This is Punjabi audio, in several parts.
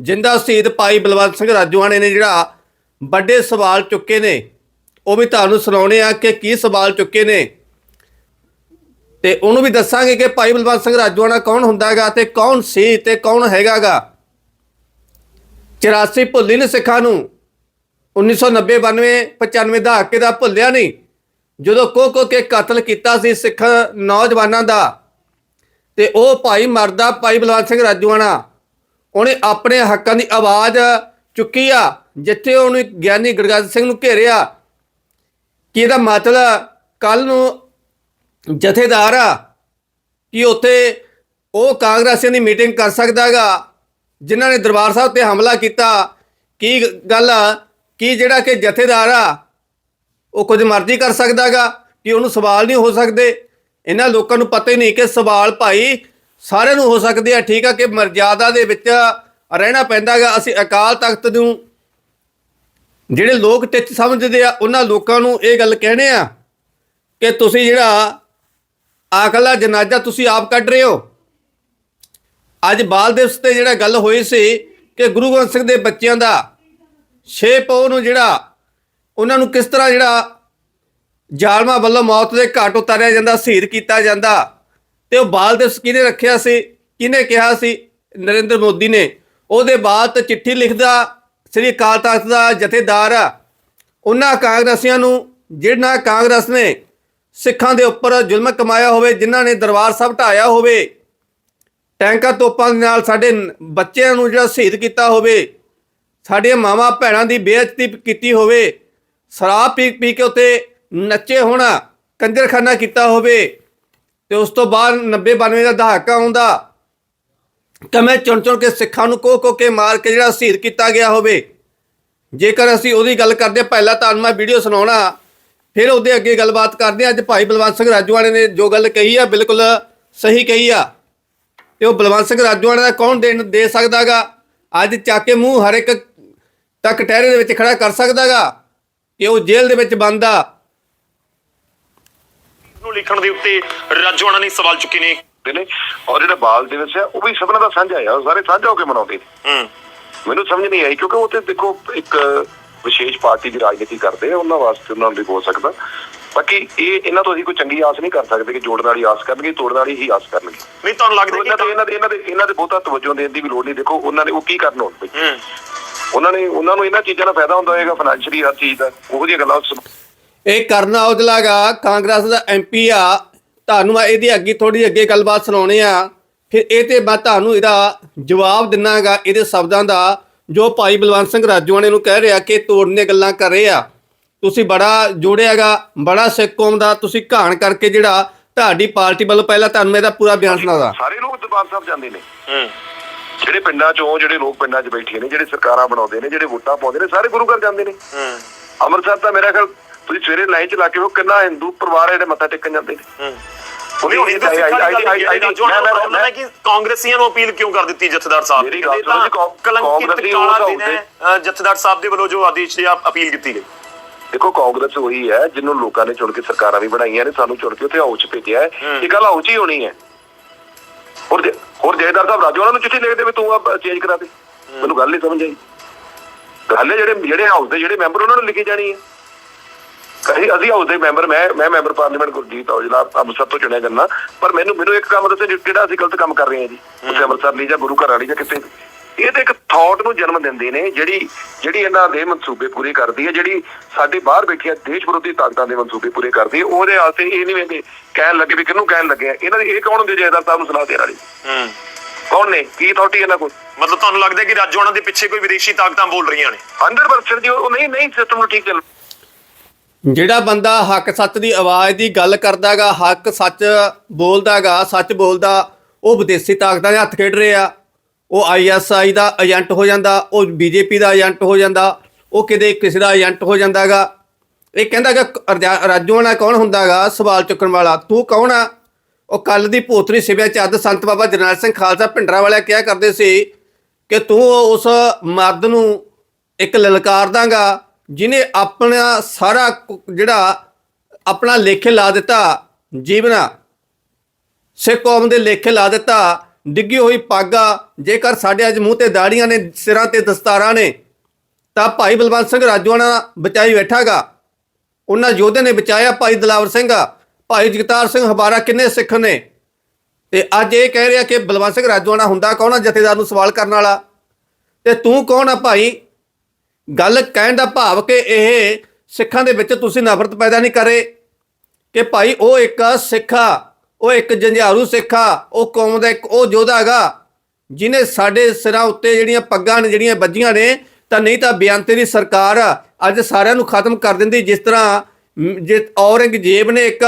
ਜਿੰਦਾ ਸ਼ਹੀਦ ਭਾਈ ਬਲਵੰਤ ਸਿੰਘ ਰਾਜੂਆਣੇ ਨੇ ਜਿਹੜਾ ਵੱਡੇ ਸਵਾਲ ਚੁੱਕੇ ਨੇ, ਉਹ ਵੀ ਤੁਹਾਨੂੰ ਸੁਣਾਉਣੇ ਆ ਕਿ ਕੀ ਸਵਾਲ ਚੁੱਕੇ ਨੇ। ਤੇ ਉਹਨੂੰ ਵੀ ਦੱਸਾਂਗੇ ਕਿ ਭਾਈ ਬਲਵੰਤ ਸਿੰਘ ਰਾਜੂਆਣਾ ਕੌਣ ਹੁੰਦਾ ਹੈਗਾ ਤੇ ਕੌਣ ਸੀ ਤੇ ਕੌਣ ਹੈਗਾਗਾ 84 ਭੁੱਲੀ ਨੇ ਸਿੱਖਾਂ ਨੂੰ। 1990 92 95 ਦਾ ਹੱਕੇ ਦਾ ਭੁੱਲਿਆ ਨਹੀਂ ਜਦੋਂ ਕੋ ਕੋ ਕੇ ਕਤਲ ਕੀਤਾ ਸੀ ਸਿੱਖ ਨੌਜਵਾਨਾਂ ਦਾ, ਤੇ ਉਹ ਭਾਈ ਮਰਦਾ ਭਾਈ ਬਲਵੰਤ ਸਿੰਘ ਰਾਜੂਆਣਾ। ਉਹਨੇ ਆਪਣੇ ਹੱਕਾਂ ਦੀ ਆਵਾਜ਼ ਚੁੱਕੀ ਆ, ਜਿੱਥੇ ਉਹਨੇ ਗਿਆਨੀ ਗੁਰਗੱਜ ਸਿੰਘ ਨੂੰ ਘੇਰਿਆ। ਕਿ ਇਹਦਾ ਮਤਲਬ ਕੱਲ ਨੂੰ ਜਥੇਦਾਰ ਆ, ਕਿ ਉੱਥੇ ਉਹ ਕਾਂਗਰਸੀਆਂ ਦੀ ਮੀਟਿੰਗ ਕਰ ਸਕਦਾਗਾ ਜਿਨ੍ਹਾਂ ਨੇ ਦਰਬਾਰ ਸਾਹਿਬ ਤੇ ਹਮਲਾ ਕੀਤਾ? ਕੀ ਗੱਲ ਆ? ਕਿ ਜਿਹੜਾ ਕਿ ਜਥੇਦਾਰ ਆ, ਉਹ ਕੁਝ ਮਰਜ਼ੀ ਕਰ ਸਕਦਾਗਾ ਕਿ ਉਹਨੂੰ ਸਵਾਲ ਨਹੀਂ ਹੋ ਸਕਦੇ? ਇਹਨਾਂ ਲੋਕਾਂ ਨੂੰ ਪਤਾ ਹੀ ਨਹੀਂ ਕਿ ਸਵਾਲ ਭਾਈ ਸਾਰਿਆਂ ਨੂੰ ਹੋ ਸਕਦੇ ਆ ਠੀਕ ਆ, ਕਿ ਮਰਜ਼ਾਦਾ ਦੇ ਵਿੱਚ ਰਹਿਣਾ ਪੈਂਦਾਗਾ ਅਸੀਂ ਅਕਾਲ ਤਖਤ ਨੂੰ ਜਿਹੜੇ ਲੋਕ ਟਿੱਚ ਸਮਝਦੇ ਆ, ਉਹਨਾਂ ਲੋਕਾਂ ਨੂੰ ਇਹ ਗੱਲ ਕਹਿਣੇ ਆ ਕਿ ਤੁਸੀਂ ਜਿਹੜਾ ਆਕਲਾ ਜਨਾਜ਼ਾ ਤੁਸੀਂ ਆਪ ਕੱਢ ਰਹੇ ਹੋ। ਅੱਜ ਬਾਲ ਦਿਵਸ ਤੇ ਜਿਹੜਾ ਗੱਲ ਹੋਈ ਸੀ ਕਿ ਗੁਰੂ ਗ੍ਰੰਥ ਸਿੰਘ ਦੇ ਬੱਚਿਆਂ ਦਾ ਛੇ ਪਉ ਨੂੰ ਜਿਹੜਾ ਉਹਨਾਂ ਨੂੰ ਕਿਸ ਤਰ੍ਹਾਂ ਜਿਹੜਾ ਜ਼ਾਲਮਾਂ ਵੱਲੋਂ ਮੌਤ ਦੇ ਘਾਟ ਉਤਾਰਿਆ ਜਾਂਦਾ, ਸ਼ਹੀਦ ਕੀਤਾ ਜਾਂਦਾ। ਤੇ ਉਹ ਬਾਲ ਦਿਵਸ ਕਿਹਨੇ ਰੱਖਿਆ ਸੀ? ਕਿਹਨੇ ਕਿਹਾ ਸੀ? ਨਰਿੰਦਰ ਮੋਦੀ ਨੇ। ਉਹਦੇ ਬਾਅਦ ਚਿੱਠੀ ਲਿਖਦਾ ਸ੍ਰੀ ਅਕਾਲ ਤਖਤ ਦਾ ਜਥੇਦਾਰ ਉਹਨਾਂ ਕਾਂਗਰਸੀਆਂ ਨੂੰ ਜਿਹਨਾਂ ਕਾਂਗਰਸ ਨੇ ਸਿੱਖਾਂ ਦੇ ਉੱਪਰ ਜ਼ੁਲਮ ਕਮਾਇਆ ਹੋਵੇ, ਜਿਨ੍ਹਾਂ ਨੇ ਦਰਬਾਰ ਸਾਹਿਬ ਢਾਇਆ ਹੋਵੇ, ਟੈਂਕਾਂ ਤੋਪਾਂ ਦੇ ਨਾਲ ਸਾਡੇ ਬੱਚਿਆਂ ਨੂੰ ਜਿਹੜਾ ਸ਼ਹੀਦ ਕੀਤਾ ਹੋਵੇ, ਸਾਡੀਆਂ ਮਾਵਾਂ ਭੈਣਾਂ ਦੀ ਬੇਇੱਜ਼ਤੀ ਕੀਤੀ ਹੋਵੇ, ਸ਼ਰਾਬ ਪੀ ਪੀ ਕੇ ਉੱਤੇ ਨੱਚੇ ਹੋਣਾ, ਕੰਜਰਖਾਨਾ ਕੀਤਾ ਹੋਵੇ ਤੇ ਉਸ ਤੋਂ ਬਾਅਦ 90 92 ਦਾ ਦਹਾਕਾ ਆਉਂਦਾ ਤਾਂ ਮੈਂ ਚੁਣ ਚੁਣ ਕੇ ਸਿੱਖਾਂ ਨੂੰ ਕੋ ਕੋ ਕੇ ਮਾਰ ਕੇ ਜਿਹੜਾ ਸ਼ਹੀਦ ਕੀਤਾ ਗਿਆ ਹੋਵੇ। ਜੇਕਰ ਅਸੀਂ ਉਹਦੀ ਗੱਲ ਕਰਦੇ ਹਾਂ, ਪਹਿਲਾਂ ਤੁਹਾਨੂੰ ਮੈਂ ਵੀਡੀਓ ਸੁਣਾਉਣਾ। ਫਿਰ ਉਹਦੇ ਅੱਗੇ ਗੱਲਬਾਤ ਕਰਦੇ ਹਾਂ। ਅੱਜ ਭਾਈ ਬਲਵੰਤ ਸਿੰਘ ਰਾਜੂਆਣੇ ਨੇ ਜੋ ਗੱਲ ਕਹੀ ਆ ਬਿਲਕੁਲ ਸਹੀ ਕਹੀ ਆ। ਤੇ ਉਹ ਬਲਵੰਤ ਸਿੰਘ ਰਾਜੂਆਣੇ ਦਾ ਕੌਣ ਦੇਣ ਦੇ ਸਕਦਾਗਾ? ਅੱਜ ਚੱਕ ਕੇ ਮੂੰਹ ਹਰ ਇੱਕ ਤੱਕ ਟਹਿਰੇ ਦੇ ਵਿੱਚ ਖੜਾ ਕਰ ਸਕਦਾਗਾ ਕਿ ਉਹ ਜੇਲ੍ਹ ਦੇ ਵਿੱਚ ਬੰਦ ਨੂੰ ਲਿਖਣ ਦੇ ਉੱਤੇ ਰਾਜਵਾਨਾ ਨੇ ਸਵਾਲ ਚੁੱਕੇ ਨੇ। ਨੇ ਔਰ ਜਿਹੜਾ ਬਾਲ ਦਿਵਸ ਹੈ ਉਹ ਵੀ ਸਭਨਾਂ ਦਾ ਸਾਂਝਾ ਹੈ ਉਹ ਸਾਰੇ ਸਾਂਝਾ ਹੋ ਕੇ ਮਨਾਉਂਦੇ ਹੂੰ। ਮੈਨੂੰ ਸਮਝ ਨਹੀਂ ਆਈ ਕਿਉਂਕਿ ਉਹ ਤੇ ਦੇਖੋ ਇੱਕ ਵਿਸ਼ੇਸ਼ ਪਾਰਟੀ ਦੀ ਰਾਜਨੀਤੀ ਕਰਦੇ ਆ ਉਹਨਾਂ ਵਾਸਤੇ ਉਹਨਾਂ ਲਈ ਹੋ ਸਕਦਾ। ਬਾਕੀ ਇਹ ਇਹਨਾਂ ਤੋਂ ਅਸੀਂ ਕੋਈ ਚੰਗੀ ਆਸ ਨਹੀਂ ਕਰ ਸਕਦੇ ਕਿ ਜੋੜਨ ਵਾਲੀ ਆਸ ਕਰਨਗੇ ਤੋੜਨ ਵਾਲੀ ਹੀ ਆਸ ਕਰਨਗੇ। ਨਹੀਂ ਤੁਹਾਨੂੰ ਲੱਗਦਾ ਇਹਨਾਂ ਦੇ ਕਿ ਇਹਨਾਂ ਦੇ ਇਹਨਾਂ ਦੇ ਇਹਨਾਂ ਦੇ ਬਹੁਤਾ ਤਵੱਜੋ ਦੇਣ ਦੀ ਵੀ ਲੋੜ ਨਹੀਂ। ਦੇਖੋ ਉਹਨਾਂ ਨੇ ਉਹ ਕੀ ਕਰਨ ਹੁਣ ਹੂੰ। ਉਹਨਾਂ ਨੇ ਉਹਨਾਂ ਨੂੰ ਇਹਨਾਂ ਚੀਜ਼ਾਂ ਦਾ ਫਾਇਦਾ ਹੁੰਦਾ ਹੋਏਗਾ ਫਾਈਨੈਂਸ਼ੀਅਲੀ ਹਰ ਚੀਜ਼ ਦਾ ਉਹੋ ਜਿਹੀਆਂ ਗੱਲਾਂ ਇਹ ਕਰਨ ਔਜਲਾਗਾ ਕਾਂਗਰਸ ਦਾ ਐਮਪੀ ਆ। ਤੁਹਾਨੂੰ ਮੈਂ ਇਹਦੀ ਅੱਗੇ ਥੋੜੀ ਅੱਗੇ ਗੱਲਬਾਤ ਸੁਣਾਉਣੀ ਆ। ਫਿਰ ਇਹ ਤੇ ਮੈਂ ਤੁਹਾਨੂੰ ਇਹਦਾ ਜਵਾਬ ਦਿਨਾਗਾ ਇਹਦੇ ਸ਼ਬਦਾਂ ਦਾ ਜੋ ਭਾਈ ਬਲਵੰਤ ਸਿੰਘ ਰਾਜੂਆਣੇ ਨੂੰ ਕਹਿ ਰਿਹਾ ਕਿ ਤੋੜਨ ਗੱਲਾਂ ਕਰ ਰਹੇ ਆ। ਤੁਸੀਂ ਬੜਾ ਜੋੜਿਆਗਾ ਬੜਾ ਸਿੱਖ ਕੌਮ ਦਾ ਤੁਸੀਂ ਘਾਣ ਕਰਕੇ ਜਿਹੜਾ ਤੁਹਾਡੀ ਪਾਰਟੀ ਵੱਲੋਂ ਪਹਿਲਾਂ ਤੁਹਾਨੂੰ ਇਹਦਾ ਪੂਰਾ ਬਿਆਨ ਸੁਣਾਦਾ ਸਾਰੇ ਲੋਕ ਦਰਬਾਰ ਸਾਹਿਬ ਜਾਂਦੇ ਨੇ। ਹੂੰ। ਜਿਹੜੇ ਪਿੰਡਾਂ ਚੋਂ ਜਿਹੜੇ ਲੋਕ ਪਿੰਡਾਂ 'ਚ ਬੈਠੇ ਨੇ ਜਿਹੜੇ ਸਰਕਾਰਾਂ ਬਣਾਉਂਦੇ ਨੇ ਜਿਹੜੇ ਵੋਟਾਂ ਪਾਉਂਦੇ ਨੇ ਸਾਰੇ ਗੁਰੂ ਘਰ ਜਾਂਦੇ ਨੇ। ਹੂੰ। ਅੰਮ੍ਰਿਤਸਰ ਤਾਂ ਮੇਰਾ ਖਿਆਲ ਤੁਸੀਂ ਸਵੇਰੇ ਲਾਈਨ 'ਚ ਲਾ ਕੇ ਉਹ ਕਿੰਨਾ ਹਿੰਦੂ ਪਰਿਵਾਰ ਜਿਹੜੇ ਮੱਥਾ ਟੇਕਣ ਜਾਂਦੇ ਨੇ। ਹੂੰ। ਉਹਦੀ ਨਹੀਂ ਹਿੰਦੂ ਪ੍ਰੋਬਲਮ ਹੈ ਕਿ ਕਾਂਗਰਸੀਆਂ ਨੂੰ ਅਪੀਲ ਕਿਉਂ ਕਰ ਦਿੱਤੀ ਜਥੇਦਾਰ ਸਾਹਿਬ? ਮੇਰੀ ਗੱਲ ਸੁਣੋ ਕਲੰਕਿਤ ਕਾਲਾ ਉਹ ਦਿਨ ਹੈ ਜਥੇਦਾਰ ਸਾਹਿਬ ਦੇ ਵੱਲੋਂ ਜੋ ਆਦੇਸ਼ ਆਪ ਅਪੀਲ ਕੀਤੀ ਗਈ। ਦੇਖੋ ਕਾਂਗਰਸ ਉਹੀ ਹੈ ਜਿਹਨੂੰ ਲੋਕਾਂ ਨੇ ਚੁਣ ਕੇ ਸਰਕਾਰਾਂ ਵੀ ਬਣਾਈਆਂ ਨੇ ਸਾਨੂੰ ਚੁਣ ਕੇ ਉੱਥੇ ਹਾਊਸ 'ਚ ਭੇਜਿਆ ਹੈ। ਇਹ ਗੱਲ ਹਾਊਸ 'ਚ ਹੀ ਹੋਣੀ ਹੈ। ਹੋਰ ਹੋਰ ਜੈਦਾਰ ਸਾਹਿਬ ਰਾਜੂ ਉਹਨਾਂ ਨੂੰ ਚਿੱਠੀ ਲਿਖ ਦੇ ਵੀ ਤੂੰ ਆ ਚੇਂਜ ਕਰਾ ਦੇ। ਮੈਨੂੰ ਗੱਲ ਨਹੀਂ ਸਮਝ ਆਈ। ਗੱਲ ਹੈ ਜਿਹੜੇ ਜਿਹੜੇ ਹਾਊਸ ਦੇ ਜਿਹੜੇ ਮੈਂਬਰ ਉਹਨਾਂ ਨੂੰ ਲਿਖੀ ਜਾਣੀ ਹੈ। ਕਹੀ ਅਸੀਂ ਹਾਊਸ ਦੇ ਮੈਂਬਰ ਮੈਂ ਮੈਂ ਮੈਂਬਰ ਪਾਰਲੀਮੈਂਟ ਗੁਰਜੀਤ ਔਜਲਾ ਅੰਮ੍ਰਿਤਸਰ ਤੋਂ ਚੁਣਿਆ ਜਾਂਦਾ। ਪਰ ਮੈਨੂੰ ਮੈਨੂੰ ਇੱਕ ਕੰਮ ਦੱਸੋ ਜੀ, ਕਿਹੜਾ ਅਸੀਂ ਗਲਤ ਕੰਮ ਕਰ ਰਹੇ ਹਾਂ ਜੀ? ਉੱਥੇ ਅੰਮ੍ਰਿਤਸਰ ਲਈ ਜਾਂ ਗੁਰੂ ਘਰ ਵਾਲੀ ਜਾਂ ਕਿਤੇ। ਇਹ ਤੇ ਇੱਕ ਥਾਟ ਨੂੰ ਜਨਮ ਦਿੰਦੇ ਨੇ ਜਿਹੜੀ ਜਿਹੜੀ ਇਹਨਾਂ ਦੇ ਮਨਸੂਬੇ ਪੂਰੇ ਕਰਦੀ ਹੈ ਜਿਹੜੀ ਸਾਡੇ ਬਾਹਰ ਬੈਠੀਆਂ ਦੇਸ਼ ਵਿਰੋਧੀ ਤਾਕਤਾਂ ਦੇ ਮਨਸੂਬੇ ਪੂਰੇ ਕਰਦੀ ਹੈ ਉਹਦੇ ਵਾਸਤੇ ਇਹ ਨਹੀਂ ਵੇਂਦੇ ਕਹਿਣ ਲੱਗੇ ਵੀ ਕਿਹਨੂੰ ਕਹਿਣ ਲੱਗੇ। ਇਹਨਾਂ ਦੇ ਇਹ ਕੌਣ ਹੁੰਦੇ ਜੈਦਾਰ ਸਾਹਿਬ ਨੂੰ ਸਲਾਹ ਦੇਣ ਵਾਲੇ ਹੂੰ। ਕੌਣ ਨੇ? ਕੀ ਅਥਾਰਟੀ ਇਹਨਾਂ ਕੋਲ? ਮਤਲਬ ਤੁਹਾਨੂੰ ਲੱਗਦਾ ਕਿ ਰਾਜਵਾਨਾ ਦੇ ਪਿੱਛੇ ਕੋਈ ਵਿਦੇਸ਼ੀ ਤਾਕਤਾਂ ਬੋਲ ਰਹੀਆਂ ਨੇ? 100% ਜੀ ਉਹ ਨਹੀਂ ਨਹੀਂ ਸਿਸਟਮ ਨੂੰ ਠੀਕ ਚੱਲ ਜਿਹੜਾ ਬੰਦਾ ਹੱਕ ਸੱਚ ਦੀ ਆਵਾਜ਼ ਦੀ ਗੱਲ ਕਰਦਾਗਾ, ਹੱਕ ਸੱਚ ਬੋਲਦਾਗਾ, ਸੱਚ ਬੋਲਦਾ, ਉਹ ਵਿਦੇਸ਼ੀ ਤਾਕਤਾਂ ਦੇ ਹੱਥ ਖੇਡ ਰਹੇ। ਆ ਉਹ ਆਈਐਸਆਈ ਦਾ ਏਜੰਟ ਹੋ ਜਾਂਦਾ, ਉਹ ਬੀਜੇਪੀ ਦਾ ਏਜੰਟ ਹੋ ਜਾਂਦਾ, ਉਹ ਕਿਤੇ ਕਿਸੇ ਦਾ ਏਜੰਟ ਹੋ ਜਾਂਦਾਗਾ। ਇਹ ਕਹਿੰਦਾਗਾ ਰਾਜੂਆਣਾ ਕੌਣ ਹੁੰਦਾਗਾ? ਸਵਾਲ ਚੁੱਕਣ ਵਾਲਾ, ਤੂੰ ਕੌਣ ਆ? ਉਹ ਕੱਲ ਦੀ ਭੂਤਰੀ ਸਿਵਿਆ ਚੱਦ, ਸੰਤ ਬਾਬਾ ਜਰਨੈਲ ਸਿੰਘ ਖਾਲਸਾ ਭਿੰਡਰਾ ਵਾਲਿਆ ਕਿਹਾ ਕਰਦੇ ਸੀ ਕਿ ਤੂੰ ਉਸ ਮਰਦ ਨੂੰ ਇੱਕ ਲਲਕਾਰ ਦਾਂਗਾ। ਜਿਨੇ ਆਪਣਾ ਸਾਰਾ ਜਿਹੜਾ ਆਪਣਾ ਲੇਖੇ ਲਾ ਦਿੱਤਾ, ਜੀਵਨਾ। ਸਿੱਖ ਕੌਮ ਦੇ ਲੇਖੇ ਲਾ ਦਿੱਤਾ, ਡਿੱਗੀ ਹੋਈ ਪੱਗ, ਜੇਕਰ ਸਾਡੇ ਅੱਜ ਮੂੰਹ ਤੇ ਦਾੜੀਆਂ ਨੇ, ਸਿਰਾਂ ਤੇ ਦਸਤਾਰਾਂ ਨੇ, ਤਾਂ ਭਾਈ ਬਲਵੰਤ ਸਿੰਘ ਰਾਜੂਆਣਾ ਬਚਾਈ ਬੈਠਾਗਾ। ਉਹਨਾਂ ਯੋਧੇ ਨੇ ਬਚਾਇਆ ਭਾਈ ਦਲਾਵਰ ਸਿੰਘ। ਭਾਈ ਜਗਤਾਰ ਸਿੰਘ ਹਬਾਰਾ ਕਿੰਨੇ ਸਿੱਖ ਨੇ? ਤੇ ਅੱਜ ਇਹ ਕਹਿ ਰਿਹਾ ਕਿ ਬਲਵੰਤ ਸਿੰਘ ਰਾਜੂਆਣਾ ਹੁੰਦਾ ਕੌਣ ਆ, ਜਥੇਦਾਰ ਨੂੰ ਸਵਾਲ ਕਰਨ ਵਾਲਾ? ਤੇ ਤੂੰ ਕੌਣ ਆ ਭਾਈ? ਗੱਲ ਕਹਿਣ ਦਾ ਭਾਵ ਕਿ ਇਹ ਸਿੱਖਾਂ ਦੇ ਵਿੱਚ ਤੁਸੀਂ ਨਫ਼ਰਤ ਪੈਦਾ ਨਹੀਂ ਕਰੇ ਕਿ ਭਾਈ ਉਹ ਇੱਕ ਸਿੱਖ ਆ ਉਹ ਇੱਕ ਜੰਝਾਰੂ ਸਿੱਖ ਆ ਉਹ ਕੌਮ ਦਾ ਇੱਕ ਉਹ ਯੋਧਾ ਹੈਗਾ ਜਿਨੇ ਸਾਡੇ ਸਿਰਾਂ ਉੱਤੇ ਜਿਹੜੀਆਂ ਪੱਗਾਂ ਨੇ ਜਿਹੜੀਆਂ ਵੱਜੀਆਂ ਨੇ ਤਾਂ ਨਹੀਂ ਤਾਂ ਬਿਆੰਤੇ ਦੀ ਸਰਕਾਰ ਅੱਜ ਸਾਰਿਆਂ ਨੂੰ ਖਤਮ ਕਰ ਦਿੰਦੀ ਜਿਸ ਤਰ੍ਹਾਂ ਮ, ਜੇ ਔਰੰਗਜ਼ੇਬ ਨੇ ਇੱਕ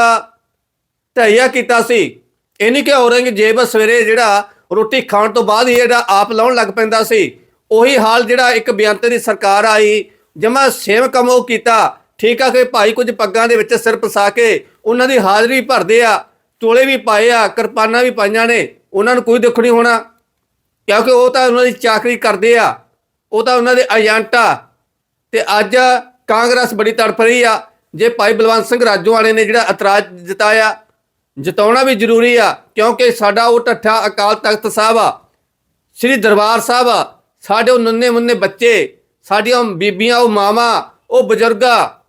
ਢਈਆ ਕੀਤਾ ਸੀ। ਇਹ ਨਹੀਂ ਕਿ ਔਰੰਗਜ਼ੇਬ ਸਵੇਰੇ ਜਿਹੜਾ ਰੋਟੀ ਖਾਣ ਤੋਂ ਬਾਅਦ ਹੀ ਜਿਹੜਾ ਆਪ ਲਾਉਣ ਲੱਗ ਪੈਂਦਾ ਸੀ। ਉਹੀ ਹਾਲ ਜਿਹੜਾ ਇੱਕ ਬਿਆੰਤੇ ਦੀ ਸਰਕਾਰ ਆਈ, ਜਮਾ ਸੇਮ ਕੰਮ ਉਹ ਕੀਤਾ। ਠੀਕ ਆ ਕਿ ਭਾਈ ਕੁਝ ਪੱਗਾਂ ਦੇ ਵਿੱਚ ਸਿਰ ਪਸਾ ਕੇ ਉਹਨਾਂ ਦੀ ਹਾਜ਼ਰੀ ਭਰਦੇ ਆ ਚੋਲੇ ਵੀ ਪਾਏ ਆ, ਕਿਰਪਾਨਾਂ ਵੀ ਪਾਈਆਂ ਨੇ, ਉਹਨਾਂ ਨੂੰ ਕੋਈ ਦੁੱਖ ਨਹੀਂ ਹੋਣਾ। ਕਿਉਂਕਿ ਉਹ ਤਾਂ ਉਹਨਾਂ ਦੀ ਚਾਕਰੀ ਕਰਦੇ ਆ, ਉਹ ਤਾਂ ਉਹਨਾਂ ਦੇ ਏਜੰਟ। ਆ ਤੇ ਅੱਜ ਕਾਂਗਰਸ ਬੜੀ ਤੜਫ ਰਹੀ ਆ, ਜੇ ਭਾਈ ਬਲਵੰਤ ਸਿੰਘ ਰਾਜੋਆਣੇ ਨੇ ਜਿਹੜਾ ਇਤਰਾਜ਼ ਜਤਾਇਆ, ਜਤਾਉਣਾ ਵੀ ਜ਼ਰੂਰੀ ਆ, ਕਿਉਂਕਿ ਸਾਡਾ ਉਹ ਠੱਠਾ ਅਕਾਲ ਤਖਤ ਸਾਹਿਬ ਆ, ਸ੍ਰੀ ਦਰਬਾਰ ਸਾਹਿਬ ਆ ਸਾਡੇ ਉਹ ਨੰਨੇ ਮੁੰਨੇ ਬੱਚੇ, ਸਾਡੀਆਂ ਉਹ ਬੀਬੀਆਂ, ਉਹ ਮਾਵਾਂ, ਉਹ ਬਜ਼ੁਰਗਾ,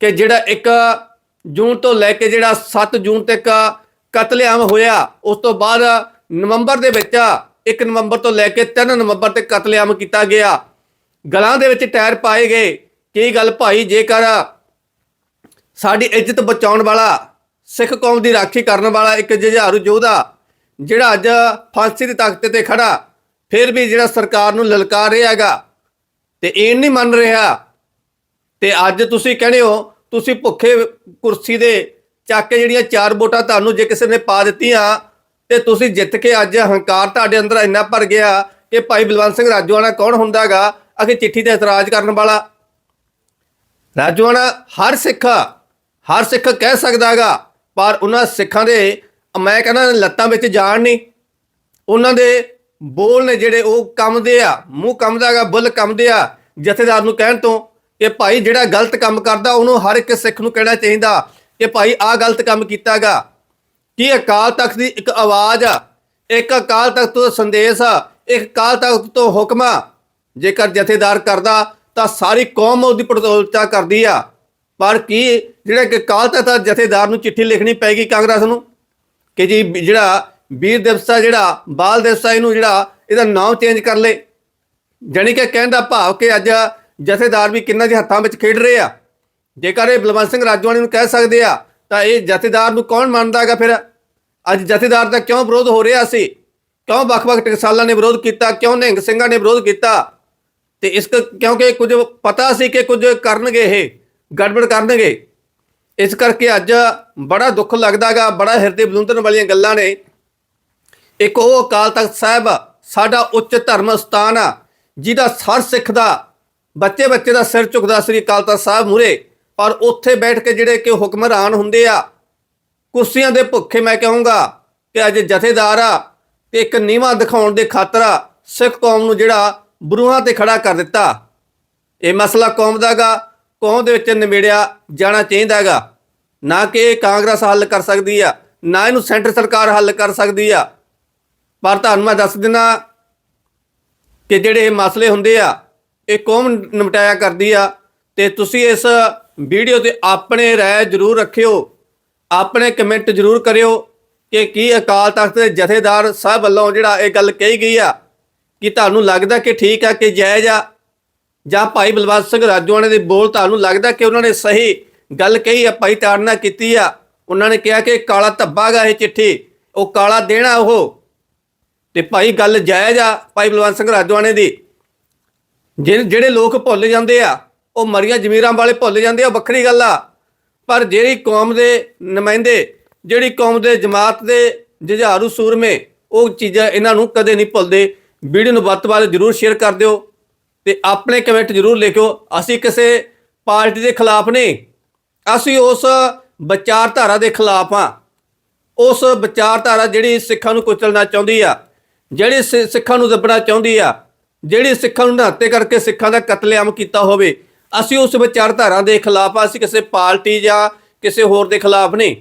ਕਿ ਜਿਹੜਾ ਇੱਕ ਜੂਨ ਤੋਂ ਲੈ ਕੇ ਜਿਹੜਾ 7 ਜੂਨ ਤੱਕ ਕਤਲੇਆਮ ਹੋਇਆ, ਉਸ ਤੋਂ ਬਾਅਦ ਨਵੰਬਰ ਦੇ ਵਿੱਚ 1 ਨਵੰਬਰ ਤੋਂ ਲੈ ਕੇ 3 ਨਵੰਬਰ ਤੱਕ ਕਤਲੇਆਮ ਕੀਤਾ ਗਿਆ। ਗਲਾਂ ਦੇ ਵਿੱਚ ਟਾਇਰ ਪਾਏ ਗਏ। ਕੀ ਗੱਲ ਭਾਈ, ਜੇਕਰ ਸਾਡੀ ਇੱਜ਼ਤ ਬਚਾਉਣ ਵਾਲਾ, ਸਿੱਖ ਕੌਮ ਦੀ ਰਾਖੀ ਕਰਨ ਵਾਲਾ ਇੱਕ ਜੁਝਾਰੂ ਯੋਧਾ, ਜਿਹੜਾ ਅੱਜ ਫਾਂਸੀ ਦੀ ਤਖਤ ਤੇ ਖੜਾ ਫਿਰ ਵੀ ਜਿਹੜਾ ਸਰਕਾਰ ਨੂੰ ਲਲਕਾਰ ਰਿਹਾ ਹੈਗਾ ਤੇ ਇਹ ਨਹੀਂ ਮੰਨ ਰਿਹਾ। ਤੇ ਅੱਜ ਤੁਸੀਂ ਕਹਿੰਦੇ ਹੋ, ਤੁਸੀਂ ਭੁੱਖੇ ਕੁਰਸੀ ਦੇ ਚੱਕ ਕੇ ਜਿਹੜੀਆਂ ਚਾਰ ਵੋਟਾਂ ਤੁਹਾਨੂੰ ਜੇ ਕਿਸੇ ਨੇ ਪਾ ਦਿੱਤੀਆਂ, ਤੇ ਤੁਸੀਂ ਜਿੱਤ ਕੇ ਅੱਜ ਹੰਕਾਰ ਤੁਹਾਡੇ ਅੰਦਰ ਇੰਨਾ ਭਰ ਗਿਆ ਕਿ ਭਾਈ ਬਲਵੰਤ ਸਿੰਘ ਰਾਜੋਆਣਾ ਕੌਣ ਹੁੰਦਾਗਾ ਅਗੇ ਚਿੱਠੀ ਤੇ ਇਤਰਾਜ਼ ਕਰਨ ਵਾਲਾ। ਰਾਜੋਆਣਾ ਹਰ ਸਿੱਖ ਹਰ ਸਿੱਖ ਕਹਿ ਸਕਦਾਗਾ ਪਰ ਉਹਨਾਂ ਸਿੱਖਾਂ ਦੇ, ਮੈਂ ਕਹਿੰਦਾ, ਲੱਤਾਂ ਵਿੱਚ ਜਾਣ ਨਹੀਂ। ਉਹਨਾਂ ਦੇ ਬੋਲ ਨੇ ਜਿਹੜੇ ਉਹ ਕੰਮਦੇ ਆ, ਮੂੰਹ ਕੰਮਦਾਗਾ ਬੁੱਲ ਕੰਮਦੇ ਆ, ਜਥੇਦਾਰ ਨੂੰ ਕਹਿਣ ਤੋਂ ਕਿ ਭਾਈ ਜਿਹੜਾ ਗਲਤ ਕੰਮ ਕਰਦਾ, ਉਹਨੂੰ ਹਰ ਇੱਕ ਸਿੱਖ ਨੂੰ ਕਹਿਣਾ ਚਾਹੀਦਾ ਕਿ ਭਾਈ ਆਹ ਗਲਤ ਕੰਮ ਕੀਤਾਗਾ ਕੀ ਅਕਾਲ ਤਖਤ ਦੀ ਇੱਕ ਆਵਾਜ਼ ਆ? ਇੱਕ ਅਕਾਲ ਤਖਤ ਤੋਂ ਸੰਦੇਸ਼ ਆ, ਇੱਕ ਅਕਾਲ ਤਖਤ ਤੋਂ ਹੁਕਮ ਆ। ਜੇਕਰ ਜਥੇਦਾਰ ਕਰਦਾ, ਤਾਂ ਸਾਰੀ ਕੌਮ ਉਹਦੀ ਪ੍ਰਤੋਲਤਾ ਕਰਦੀ ਆ। ਪਰ ਕੀ ਜਿਹੜਾ ਕਿ ਅਕਾਲ ਤਖਤ ਦਾ ਜਥੇਦਾਰ ਨੂੰ ਚਿੱਠੀ ਲਿਖਣੀ ਪੈਗੀ ਕਾਂਗਰਸ ਨੂੰ? ਕਿ ਜੀ ਜਿਹੜਾ ਵੀਰ ਦਿਵਸਾ ਜਿਹੜਾ, ਬਾਲ ਦਿਵਸਾ ਇਹਨੂੰ ਜਿਹੜਾ, ਇਹਦਾ ਨਾਮ ਚੇਂਜ ਕਰ ਲੇ ਜਾਣੀ ਕਿ ਕਹਿਣ ਦਾ ਭਾਵ ਕਿ ਅੱਜ ਜਥੇਦਾਰ ਵੀ ਕਿੰਨਾਂ ਦੇ ਹੱਥਾਂ ਵਿੱਚ ਖੇਡ ਰਹੇ ਆ। ਜੇਕਰ ਇਹ ਬਲਵੰਤ ਸਿੰਘ ਰਾਜਵਾਨੀ ਨੂੰ ਕਹਿ ਸਕਦੇ ਆ, ਤਾਂ ਇਹ ਜਥੇਦਾਰ ਨੂੰ ਕੌਣ ਮੰਨਦਾ ਮੰਨਦਾਗਾ ਫਿਰ? ਅੱਜ ਜਥੇਦਾਰ ਦਾ ਕਿਉਂ ਵਿਰੋਧ ਹੋ ਰਿਹਾ ਸੀ? ਕਿਉਂ ਵੱਖ-ਵੱਖ ਟਕਸਾਲਾਂ ਨੇ ਵਿਰੋਧ ਕੀਤਾ? ਕਿਉਂ ਨਿਹੰਗ ਸਿੰਘਾਂ ਨੇ ਵਿਰੋਧ ਕੀਤਾ? ਤੇ ਇਸ ਕ- ਕਿਉਂਕਿ ਕੁਝ ਪਤਾ ਸੀ ਕਿ ਕੁਝ ਕਰਨਗੇ ਇਹ, ਗੜਬੜ ਕਰਨਗੇ। ਇਸ ਕਰਕੇ ਅੱਜ ਬੜਾ ਦੁੱਖ ਲੱਗਦਾਗਾ ਬੜਾ ਹਿਰਦੇ ਬਲੁੰਦਰਨ ਵਾਲੀਆਂ ਗੱਲਾਂ ਨੇ। ਇੱਕ ਉਹ ਅਕਾਲ ਤਖਤ ਸਾਹਿਬ ਸਾਡਾ ਉੱਚ ਧਰਮ ਸਥਾਨ ਆ, ਜਿਹਦਾ ਹਰ ਸਿੱਖ ਦਾ ਬੱਚੇ ਬੱਚੇ ਦਾ ਸਿਰ ਝੁਕਦਾ ਸ੍ਰੀ ਅਕਾਲ ਤਖਤ ਸਾਹਿਬ ਮੂਰੇ ਪਰ ਉੱਥੇ ਬੈਠ ਕੇ ਜਿਹੜੇ ਕਿ ਹੁਕਮਰਾਨ ਹੁੰਦੇ ਆ, ਕੁਰਸੀਆਂ ਦੇ ਭੁੱਖੇ ਮੈਂ ਕਹੂੰਗਾ ਕਿ ਅੱਜ ਜਥੇਦਾਰ ਆ, ਤੇ ਇੱਕ ਨੀਵਾ ਦਿਖਾਉਣ ਦੇ ਖਾਤਰ ਆ, ਸਿੱਖ ਕੌਮ ਨੂੰ ਜਿਹੜਾ ਬਰੂਹਾਂ ਤੇ ਖੜਾ ਕਰ ਦਿੱਤਾ। ਇਹ ਮਸਲਾ ਕੌਮ ਦਾਗਾ ਕੌਮ ਦੇ ਵਿੱਚ ਨਿਬੇੜਿਆ ਜਾਣਾ ਚਾਹੀਦਾਗਾ ਨਾ ਕਿ ਇਹ ਕਾਂਗਰਸ ਹੱਲ ਕਰ ਸਕਦੀ ਆ, ਨਾ ਇਹਨੂੰ ਸੈਂਟਰ ਸਰਕਾਰ ਹੱਲ ਕਰ ਸਕਦੀ ਆ। ਪਰ ਤੁਹਾਨੂੰ ਮੈਂ ਦੱਸ ਦਿੰਦਾ ਕਿ ਜਿਹੜੇ ਇਹ ਮਸਲੇ ਹੁੰਦੇ ਆ, ਇਹ ਕੌਮ ਨਿਪਟਾਇਆ ਕਰਦੀ ਆ ਤੇ ਤੁਸੀਂ ਇਸ ਵੀਡੀਓ ਤੇ ਆਪਣੇ ਰਾਏ ਜ਼ਰੂਰ ਰੱਖਿਓ, ਆਪਣੇ ਕਮੈਂਟ ਜ਼ਰੂਰ ਕਰਿਓ ਕਿ ਕੀ ਅਕਾਲ ਤਖਤ ਦੇ ਜਥੇਦਾਰ ਸਾਹਿਬ ਵੱਲੋਂ ਜਿਹੜਾ ਇਹ ਗੱਲ ਕਹੀ ਗਈ ਆ, ਕਿ ਤੁਹਾਨੂੰ ਲੱਗਦਾ ਕਿ ਠੀਕ ਆ, ਕਿ ਜਾਇਜ਼ ਆ? ਜਾਂ ਭਾਈ ਬਲਵੰਤ ਸਿੰਘ ਰਾਜੋਆਣੇ ਦੇ ਬੋਲ ਤੁਹਾਨੂੰ ਲੱਗਦਾ ਕਿ ਉਹਨਾਂ ਨੇ ਸਹੀ ਗੱਲ ਕਹੀ ਆ ਭਾਈ ਤਾੜਨਾ ਕੀਤੀ ਆ? ਉਹਨਾਂ ਨੇ ਕਿਹਾ ਕਿ ਕਾਲਾ ਧੱਬਾਗਾ ਇਹ ਚਿੱਠੀ, ਉਹ ਕਾਲਾ ਦੇਣਾ ਉਹ ਤੇ ਭਾਈ ਗੱਲ ਜਾਇਜ਼ ਆ ਭਾਈ ਬਲਵੰਤ ਸਿੰਘ ਰਾਜੋਆਣੇ ਦੀ। ਜਿਹ- ਜਿਹੜੇ ਲੋਕ ਭੁੱਲ ਜਾਂਦੇ ਆ, ਉਹ ਮਰੀਆਂ ਜ਼ਮੀਰਾਂ ਵਾਲੇ ਭੁੱਲ ਜਾਂਦੇ ਆ, ਉਹ ਵੱਖਰੀ ਗੱਲ ਆ। ਪਰ ਜਿਹੜੀ ਕੌਮ ਦੇ ਨੁਮਾਇੰਦੇ, ਜਿਹੜੀ ਕੌਮ ਦੇ ਜਮਾਤ ਦੇ ਜੁਝਾਰੂ ਸੂਰਮੇ, ਉਹ ਚੀਜ਼ਾਂ ਇਹਨਾਂ ਨੂੰ ਕਦੇ ਨਹੀਂ ਭੁੱਲਦੇ। ਵੀਡੀਓ ਨੂੰ ਵੱਧ ਤੋਂ ਵੱਧ ਜਰੂਰ ਸ਼ੇਅਰ ਕਰ ਦਿਓ ਤੇ ਆਪਣੇ ਕਮੈਂਟ ਜਰੂਰ ਲਿਖਿਓ। ਅਸੀਂ ਕਿਸੇ ਪਾਰਟੀ ਦੇ ਖਿਲਾਫ ਨਹੀਂ। ਅਸੀਂ ਉਸ ਵਿਚਾਰਧਾਰਾ ਦੇ ਖਿਲਾਫ ਆ ਉਸ ਵਿਚਾਰਧਾਰਾ ਜਿਹੜੀ ਸਿੱਖਾਂ ਨੂੰ ਕੁਚਲਣਾ ਚਾਹੁੰਦੀ ਆ ਜਿਹੜੀ ਸਿ- ਸਿੱਖਾਂ ਨੂੰ ਦੱਬਣਾ ਚਾਹੁੰਦੀ ਆ, ਜਿਹੜੀ ਸਿੱਖਾਂ ਨੂੰ ਨਹਾਤੇ ਕਰਕੇ ਸਿੱਖਾਂ ਦਾ ਕਤਲੇਆਮ ਕੀਤਾ ਹੋਵੇ, ਅਸੀਂ ਉਸ ਵਿਚਾਰਧਾਰਾ ਦੇ ਖਿਲਾਫ ਆ, ਅਸੀਂ ਕਿਸੇ ਪਾਰਟੀ ਜਾਂ ਕਿਸੇ ਹੋਰ ਦੇ ਖਿਲਾਫ ਨਹੀਂ।